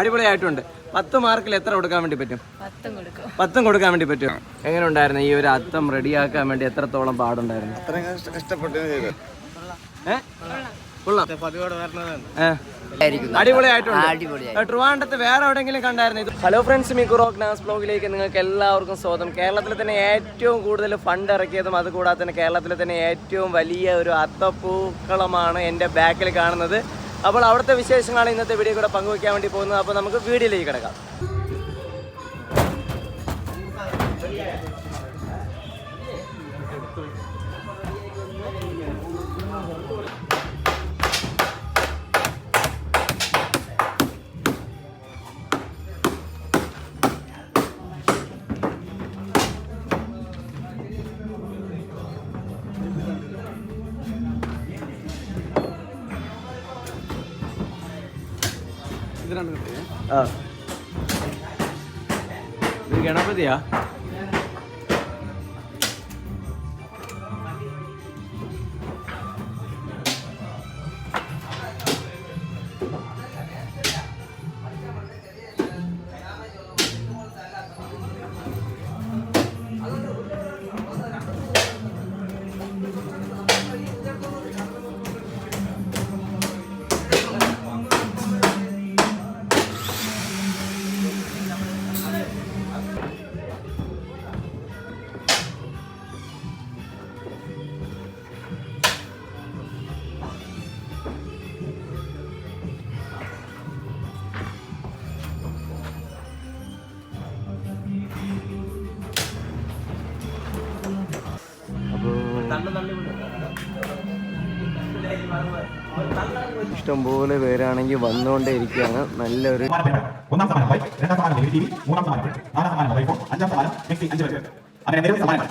അടിപൊളിയായിട്ടുണ്ട്. പത്ത് മാർക്കിൽ എത്ര കൊടുക്കാൻ വേണ്ടി പറ്റും? പത്തും കൊടുക്കും. പത്തും കൊടുക്കാൻ വേണ്ടി പറ്റും. എങ്ങനെ ഉണ്ടായിരുന്നു ഈ ഒരു അത്തം റെഡിയാക്കാൻ വേണ്ടി എത്രത്തോളം പാടുണ്ടായിരുന്നു? ട്രിവാണ്ടത്ത് വേറെ എവിടെയെങ്കിലും കണ്ടായിരുന്നു ഇത്? ഹലോ ഫ്രണ്ട്സ് മിക്കുറോക്ക് ഡാൻസ് നാസ് ബ്ലോഗിലേക്ക് നിങ്ങൾക്ക് എല്ലാവർക്കും സ്വാഗതം. കേരളത്തിൽ തന്നെ ഏറ്റവും കൂടുതൽ ഫണ്ട് ഇറക്കിയതും അതുകൂടാതെ തന്നെ കേരളത്തിൽ തന്നെ ഏറ്റവും വലിയ ഒരു അത്തപ്പൂക്കളമാണ് എന്റെ ബാക്കിൽ കാണുന്നത്. അപ്പോൾ അവിടുത്തെ വിശേഷങ്ങളാണ് ഇന്നത്തെ വീഡിയോ കൂടെ പങ്കുവയ്ക്കാൻ വേണ്ടി പോകുന്നത്. അപ്പോൾ നമുക്ക് വീഡിയോയിലേക്ക് കിടക്കാം. ഗണപതിയാ? ഇഷ്ടംപോലെ പേരാണെങ്കിൽ വന്നുകൊണ്ടേ ഇരിക്കുകയാണ് നല്ലൊരു ഒന്നാം സമ്മാനം ബൈക്ക് രണ്ടാം സമ്മാനം ടി വി മൂന്നാം സമ്മാനം നാലാം സമ്മാനം മൊബൈൽ ഫോൺ അഞ്ചാം സമ്മാനം മിക്സി അഞ്ച് പേര്. അങ്ങനെ നിരവധി സമ്മാനങ്ങൾ.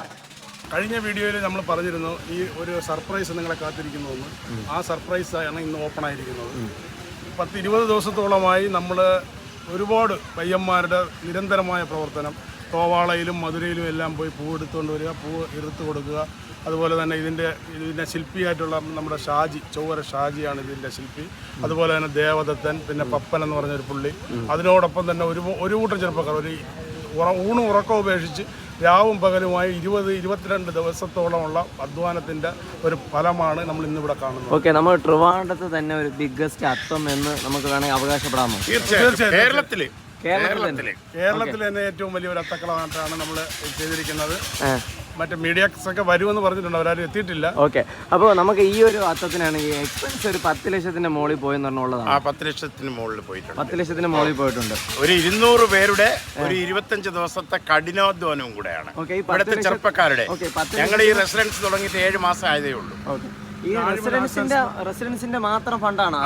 കഴിഞ്ഞ വീഡിയോയിൽ നമ്മൾ പറഞ്ഞിരുന്നു ഈ ഒരു സർപ്രൈസ് നിങ്ങളെ കാത്തിരിക്കുന്നുവെന്ന്. ആ സർപ്രൈസ് ആണ് ഇന്ന് ഓപ്പൺ ആയിരിക്കുന്നത് പത്ത് ഇരുപത് ദിവസത്തോളമായി നമ്മൾ ഒരുപാട് പയ്യന്മാരുടെ നിരന്തരമായ പ്രവർത്തനം തോവാളയിലും മധുരയിലും എല്ലാം പോയി പൂ എടുത്തുകൊണ്ട് വരിക പൂ എടുത്തു കൊടുക്കുക. അതുപോലെ തന്നെ ഇതിന്റെ ഇതിന്റെ ശില്പിയായിട്ടുള്ള നമ്മുടെ ഷാജി ചൊവ്വര ഷാജിയാണ് ഇതിന്റെ ശില്പി. അതുപോലെ തന്നെ ദേവദത്തൻ പിന്നെ പപ്പൻ എന്ന് പറഞ്ഞൊരു പുള്ളി. അതിനോടൊപ്പം തന്നെ ഒരു ഒരു കൂട്ടം ചെറുപ്പക്കാർ ഒരു ഉറ- ഊണും ഉറക്കം ഉപേക്ഷിച്ച് രാവും പകലുമായി ഇരുപത് ഇരുപത്തിരണ്ട് ദിവസത്തോളമുള്ള അധ്വാനത്തിന്റെ ഒരു ഫലമാണ് നമ്മൾ ഇന്നിവിടെ കാണുന്നത്. ഓക്കെ നമ്മൾ ട്രിവാണ്ടത്ത് തന്നെ ഒരു ബിഗ്ഗസ്റ്റ് അത്തം എന്ന് നമുക്ക് വേണമെങ്കിൽ അവകാശപ്പെടാമോ? തീർച്ചയായും കേരളത്തിൽ കേരളത്തിൽ തന്നെ കേരളത്തിൽ തന്നെ ഏറ്റവും വലിയ ഒരു അത്തക്കളമായിട്ടാണ് നമ്മൾ ചെയ്തിരിക്കുന്നത്. ആ. മറ്റേ മീഡിയസ് ഒക്കെ വരുമെന്ന് പറഞ്ഞിട്ടുണ്ട് അവരാരും എത്തിയിട്ടില്ല. ഓക്കെ. അപ്പോൾ നമുക്ക് ഈ ഒരു അത്തത്തിനാണെങ്കിൽ എക്സ്പെൻസ് ഒരു പത്ത് ലക്ഷത്തിന്റെ മുകളിൽ പോയെന്ന് ആ പറഞ്ഞുള്ളതാണ് പത്ത് ലക്ഷത്തിന് മുകളിൽ പോയിട്ടുണ്ട്. പത്ത് ലക്ഷത്തിന് മുകളിൽ പോയിട്ടുണ്ട്. ഒരു ഇരുന്നൂറ് പേരുടെ ഒരു ഇരുപത്തഞ്ച് ദിവസത്തെ കഠിനാധ്വാനവും കൂടെയാണ്. ഓക്കെ ഈ പത്ത് ഇവിടുത്തെ ചെറുപ്പക്കാരുടെ. ഓക്കെ ഞങ്ങൾ ഈ റെസിഡൻസ് തുടങ്ങിയിട്ട് ഏഴ് മാസം ആയതേ ഉള്ളൂ. ഓക്കെ. ഈ റെസിഡൻസിന്റെ റെസിഡൻസിന്റെ മാത്രം ഫണ്ടാണ്.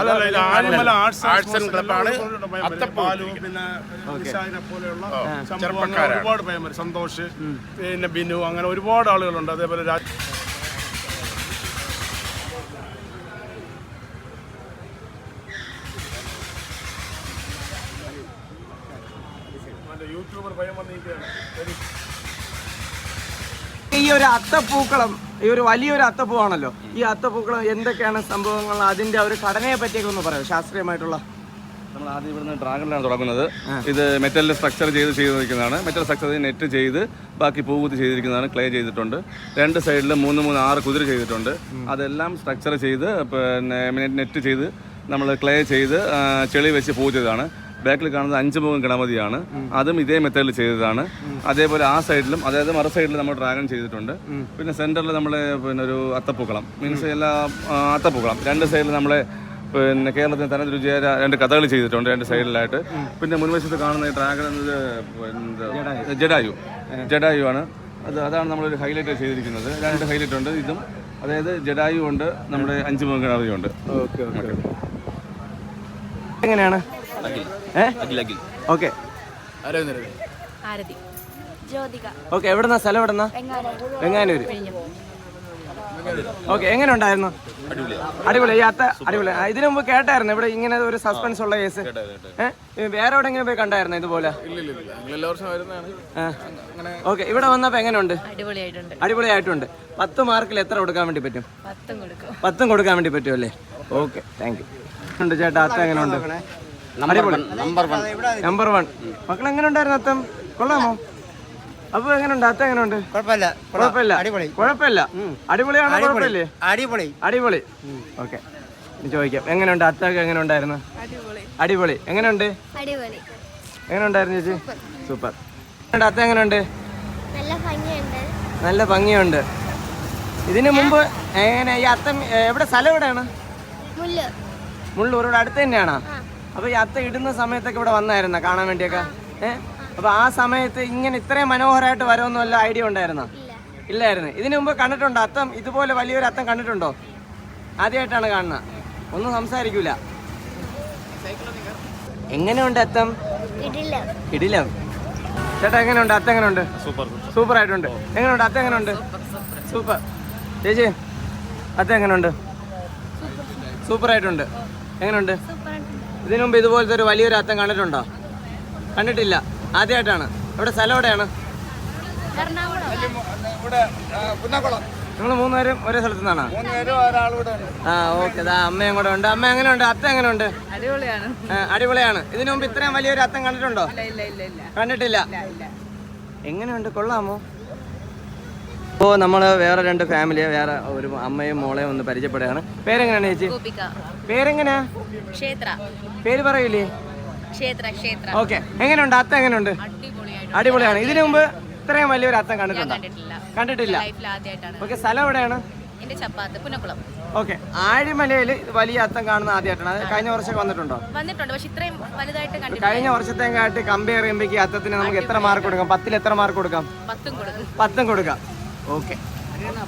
ആർട്സ് ആർട്സ് ആൻഡ് ക്ലബാണ് പിന്നെ പോലെയുള്ള ചെറുപ്പക്കാരാണ്. ഒരുപാട് സന്തോഷ് പിന്നെ ബിനു അങ്ങനെ ഒരുപാട് ആളുകളുണ്ട്. അതേപോലെ രാജ് യൂട്യൂബർ ഭയം വന്നിരിക്കുകയാണ്. ഈ ഒരു അത്തപ്പൂക്കളം ഈ ഒരു വലിയൊരു അത്തപ്പൂവാണല്ലോ. ഈ അത്തപ്പൂക്കൾ എന്തൊക്കെയാണ് സംഭവങ്ങൾ? അതിന്റെ ഒരു ഘടനയെ പറ്റിയൊക്കെ ഒന്ന് പറയാം ശാസ്ത്രീയമായിട്ടുള്ള. നമ്മൾ ആദ്യം ഇവിടുന്ന് ഡ്രാഗണിലാണ് തുടങ്ങുന്നത്. ഇത് മെറ്റലിൽ സ്ട്രക്ചർ ചെയ്ത് ചെയ്തിരിക്കുന്നതാണ്. മെറ്റൽ സ്ട്രക്ചർ നെറ്റ് ചെയ്ത് ബാക്കി പൂകുത്തി ചെയ്തിരിക്കുന്നതാണ് ക്ലേ ചെയ്തിട്ടുണ്ട്. രണ്ട് സൈഡിൽ മൂന്ന് മൂന്ന് ആറ് കുതിര ചെയ്തിട്ടുണ്ട്. അതെല്ലാം സ്ട്രക്ചർ ചെയ്ത് പിന്നെ നെറ്റ് ചെയ്ത് നമ്മൾ ക്ലേ ചെയ്ത് ചെളി വെച്ച് പൂ ചെയ്തതാണ്. ബാക്കിൽ കാണുന്നത് അഞ്ച് മുഖം ഗണപതിയാണ്. അതും ഇതേ മെത്തേഡിൽ ചെയ്തതാണ്. അതേപോലെ ആ സൈഡിലും അതായത് മറു സൈഡിൽ നമ്മൾ ഡ്രാഗൺ ചെയ്തിട്ടുണ്ട്. പിന്നെ സെന്ററിൽ നമ്മൾ പിന്നെ ഒരു അത്തപ്പൂക്കളം. മീൻസ് എല്ലാ അത്തപ്പൂക്കളം. രണ്ട് സൈഡിൽ നമ്മളെ പിന്നെ കേരളത്തിന് തന്നെ രുചിയായ രണ്ട് കഥകൾ ചെയ്തിട്ടുണ്ട് രണ്ട് സൈഡിലായിട്ട്. പിന്നെ മുൻവശത്ത് കാണുന്ന ഡ്രാഗൺ എന്നത് ജഡായു. ജഡായു. ആണ്. അത് അതാണ് നമ്മളൊരു ഹൈലൈറ്റ് ചെയ്തിരിക്കുന്നത്. രണ്ട് ഹൈലൈറ്റ് ഉണ്ട്. ഇതും അതായത് ജഡായു ഉണ്ട് നമ്മുടെ അഞ്ച് മുഖം ഉണ്ട് ഓക്കെ ഓക്കെ. എങ്ങനെയാണ്? ഓക്കെ. ആരതി. ജ്യോതിക. ഓക്കെ എവിടെന്നാ? സ്ഥലം എവിടെന്നാ? വെങ്ങാനൂര്. ഓക്കെ എങ്ങനെ ഉണ്ടായിരുന്നു? അടിപൊളി യാത്ര അടിപൊളി ഇതിനു മുമ്പ് കേട്ടായിരുന്നു. ഇവിടെ ഇങ്ങനെ ഒരു സസ്പെൻസ് ഉള്ള കേസ് വേറെ എവിടെങ്കിലും പോയി കണ്ടായിരുന്നു ഇതുപോലെ? ഓക്കെ ഇവിടെ വന്നപ്പോ എങ്ങനെയുണ്ട്? അടിപൊളിയായിട്ടുണ്ട്. അടിപൊളിയായിട്ടുണ്ട്. പത്ത് മാർക്കിൽ എത്ര കൊടുക്കാൻ വേണ്ടി പറ്റും? പത്തും കൊടുക്കും. പത്തും കൊടുക്കാൻ വേണ്ടി പറ്റും അല്ലേ? ഓക്കെ താങ്ക് യു ഉണ്ട് ചേട്ടാ അത്ര എങ്ങനെ ഉണ്ട് അടിപൊളി നമ്പർ വൺ മക്കൾ എങ്ങനെ ഉണ്ടായിരുന്നു അത്തം? കൊള്ളാമോ? അപ്പൊ എങ്ങനെയുണ്ട് അത്ത എങ്ങനെയുണ്ട് കുഴപ്പമില്ല കുഴപ്പമില്ല. അടിപൊളി. കുഴപ്പമില്ല. അടിപൊളിയാണോ? കുഴപ്പമില്ലേ? അടിപൊളി. അടിപൊളി. ഓക്കെ. ചോദിക്കാം. എങ്ങനെയുണ്ട് അത്തൊക്കെ എങ്ങനെ ഉണ്ടായിരുന്നു അടിപൊളി. എങ്ങനെയുണ്ട് അടിപൊളി. എങ്ങനെ ഉണ്ടായിരുന്നു ചേച്ചി? സൂപ്പർ. അത്ത എങ്ങനെയുണ്ട് നല്ല ഭംഗിയുണ്ട്. നല്ല ഭംഗിയുണ്ട്. ഇതിനു മുമ്പ് എങ്ങനെ ഈ അത്തം എവിടെ സ്ഥലം എവിടെയാണ്? മുല്ല് മുള്ളൂർ. ഇവിടെ അടുത്ത് തന്നെയാണോ? അപ്പൊ ഈ അത്ത ഇടുന്ന സമയത്തൊക്കെ ഇവിടെ വന്നായിരുന്ന? കാണാൻ വേണ്ടിയൊക്കെ? ഏഹ് അപ്പൊ ആ സമയത്ത് ഇങ്ങനെ ഇത്രയും മനോഹരമായിട്ട് വരുമെന്ന് വല്ല ഐഡിയ ഉണ്ടായിരുന്നോ? ഇല്ല. ഇല്ലായിരുന്നു. ഇതിനു മുമ്പ് കണ്ടിട്ടുണ്ടോ? അത്തം ഇതുപോലെ വലിയൊരു അത്തം കണ്ടിട്ടുണ്ടോ? ആദ്യമായിട്ടാണ് കാണുന്നത് ഒന്നും സംസാരിക്കൂല. എങ്ങനെയുണ്ട് അത്തം? ഇടില്ല. ഇടിലം ചേട്ടാ എങ്ങനെയുണ്ട്? അത്ത എങ്ങനെയുണ്ട്? Super super. ആയിട്ടുണ്ട് എങ്ങനെയുണ്ട്? അത്ത എങ്ങനെയുണ്ട്? സൂപ്പർ. ചേച്ചി അത്ത എങ്ങനെയുണ്ട്? സൂപ്പർ. ആയിട്ടുണ്ട് എങ്ങനെയുണ്ട്? ഇതിനു മുമ്പ് ഇതുപോലത്തെ ഒരു വലിയൊരു അത്തം കണ്ടിട്ടുണ്ടോ? കണ്ടിട്ടില്ല. ആദ്യമായിട്ടാണ് ഇവിടെ സ്ഥലം എവിടെയാണ്? നിങ്ങൾ മൂന്നുപേരും ഒരേ സ്ഥലത്തു നിന്നാണോ? ആ ഓക്കെ. ദാ അമ്മയും കൂടെ ഉണ്ട്. അമ്മ എങ്ങനെയുണ്ട്? അത്ത എങ്ങനെയുണ്ട്? അടിപൊളിയാണ്. ആ, അടിപൊളിയാണ്. ഇതിനു മുമ്പ് ഇത്രയും വലിയൊരു അത്തം കണ്ടിട്ടുണ്ടോ? ഇല്ല ഇല്ല ഇല്ല കണ്ടിട്ടില്ല. എങ്ങനെയുണ്ട്? കൊള്ളാമോ? ഇപ്പോൾ നമ്മൾ വേറെ രണ്ട് ഫാമിലിയെ വേറെ ഒരു അമ്മയും മോളെയും ഒന്ന് പരിചയപ്പെടുകയാണ്. പേരെങ്ങനെയാണ് ചേച്ചി? പേരെങ്ങനെയാ ക്ഷേത്ര. പേര് പറയൂലേ? ക്ഷേത്ര ക്ഷേത്ര. ഓക്കെ. എങ്ങനെയുണ്ട് അത്ത എങ്ങനെയുണ്ട് അടിപൊളിയാണ്. ഇതിനു മുമ്പ് ഇത്രയും വലിയൊരു അത്തം കണ്ടിട്ടുണ്ടോ? കണ്ടിട്ടില്ല. ഓക്കെ സ്ഥലം എവിടെയാണ്? ഓക്കെ. ആഴിമലയിൽ വലിയ അത്തം കാണുന്ന ആദ്യമായിട്ടാണ് അത് കഴിഞ്ഞ വർഷമൊക്കെ വന്നിട്ടുണ്ടോ? വന്നിട്ടുണ്ട്. പക്ഷേ ഇത്രയും വലുതായിട്ട് കഴിഞ്ഞ വർഷത്തെക്കാട്ടി കമ്പയർ ചെയ്യുമ്പോൾ ഈ അത്തത്തിന് നമുക്ക് എത്ര മാർക്ക് കൊടുക്കാം? പത്തിൽ എത്ര മാർക്ക് കൊടുക്കാം. പത്തും കൊടുക്കും. പത്തും കൊടുക്കാം ഓക്കെ